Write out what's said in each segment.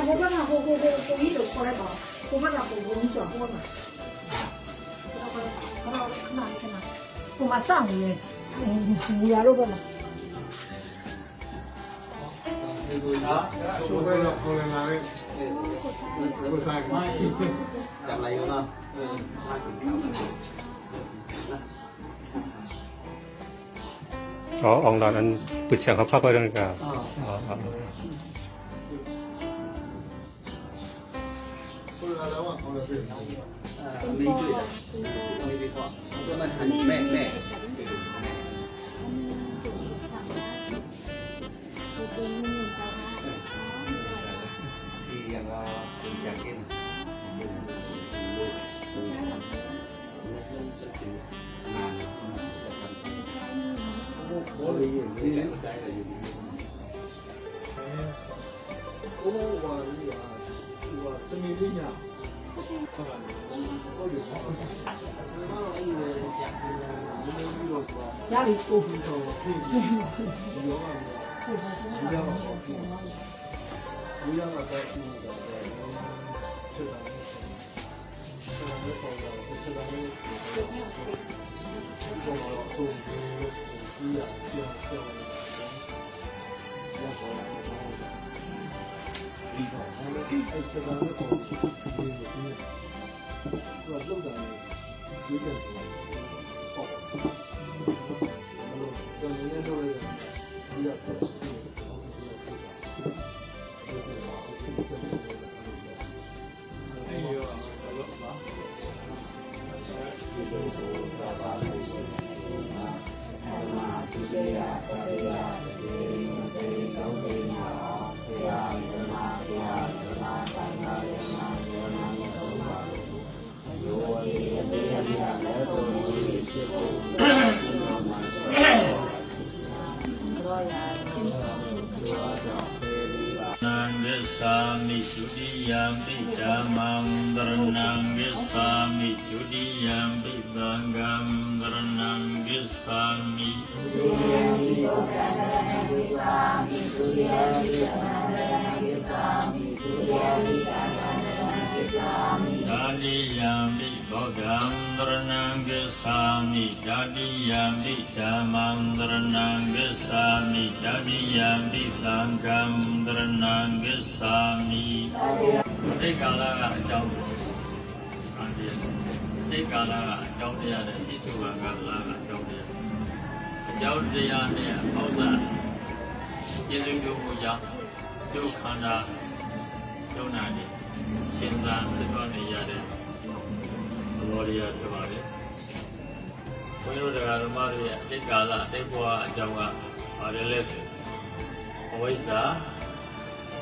但我把它和和和和一路过来吧，我把它和和你转过嘛。我把那你看嘛，我把上个月，嗯，五月了吧嘛。啊，我过来了，过来哪里？我我三个，จับอะไรกันเนาะเออมาถึงแล้วนะอ๋ออองหลานอันปึดเสียงเขาพักไว้ด้วยกันอ๋อ คนละระหว่างคนละเอ่ามีดมีวิเคราะก็มันหันแม่แม่ที่ยังว่าจากกินโอ้ยอย่าด้อะ 真没对象。家里臭皮臭，不要不要，不要了，再吃点的，吃，不吃点的不好的，臭皮臭，不要不要不要。 အဲ့ဆက်လာတယ်ပေါ့ဒီလိုမျိုးတော့လောက်တာလေဒီတဲ့ပေါ့တော့နည်းနည်းတော့ဒီရ จุติยามปิดามังดรนังกิสามิจุติยามปิตังกัมดรนังกิสามิจุติยามปิตังกัมดรนังกิสามิจุติยามปิตังกัมดรนังกิสามิจุติยามปิ ပိဗုဒ္ဓံတရဏံဂစ္ဆာမိဒါတိယံပိဓမ္မံတရဏံဂစ္ဆာမိဒါတိယံပိသံဃံတရဏံဂစ္ဆာမိသိက္ခာလကအကြောင်းခံရသိက္ခာလကအကြောင်းတရားတဲ့ဣစုဝံကလာကအကြောင်းတရားအကြောင်းတရားနဲ့အပေါင်းစားကျေစုပြုမှုကြောင့်ဒုက္ခန္တာဒုနာနေရှင်သာဖြစ်သွားနေရတဲ့ သဘောတရားဖြစ်ပါတယ်ဘုန်းကြီးတို့တရားဓမ္မတွေရဲ့အတိတ်ကာလအတိတ်ဘဝအကြောင်းကပါတယ်လဲဆိုအဝိဇ္ဇာ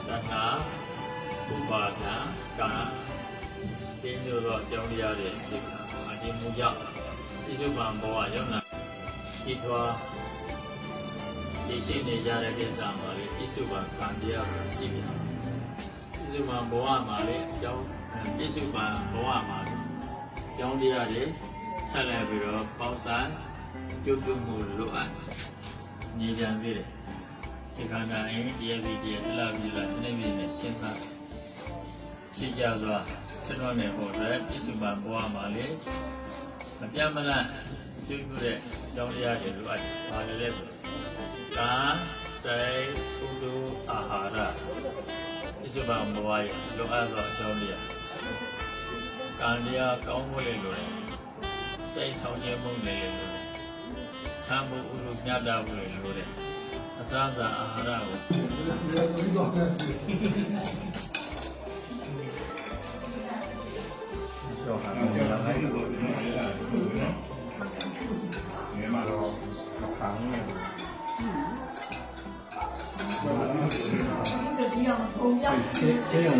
တဏှာဥပါဒနာကံဒီလိုတော့အကြောင်းတရားတွေရှိတာအဒီမူကြောင့်ဣစုပံဘဝရောက်လာဒီထွားဒီရှိနေကြတဲ့ကိစ္စမှာလေဣစုပံကံတရားကိုရှိတယ်ဣစုပံဘဝမှာလေအကြောင်းဣစုပံဘဝမှာအ ကြောင်းတရားတွေဆက်လက်ပြီးတော့ပေါင်းစပ်ကျုပ်ပြုမှုလိုအပ်နေကြပြီလေဒီခန္ဓာအင်းတရားပြီးတရားသလားပြီးလားဒီနေ့မြင်နဲ့ရှင်းစားရှိကြစွာဆက်တော်နေဖို့အတွက်ဣစုပံဘဝမှာလေမပြတ်မလတ်ကျုပ်ပြုတဲ့အကြောင်းတရားတွေလိုအပ်တယ်။ဘာလဲလဲဆိုတော့ကာစိတ်ကုသိုလ်အာဟာရဣစုပံဘဝရဲ့လိုအပ်သောအကြောင်းတရား ကံတရားကောင်းဖို့လေလိုတယ်စိတ်ဆောင်ခြင်းမှုလေလိုတယ်ချမ်းမှုဥလူမြတ်တာဖို့လေလိုတယ်အစားအစာအာဟာရကိုဒီတော့ကျော်ဟာတော့လည်းအဲ့ဒီကိုဒီမှာလည်းနော်ဒီမှာတော့ခါနေတယ်ဒီအောင်ပုံပြောင်းကျေရုံ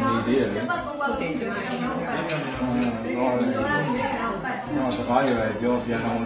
နာလို့ဒီမှာဒီဒီရယ်ပတ်ပုံပတ်တင်ကြတယ်နော်တော့တော့စကားရယ်ပြောပြန်အောင်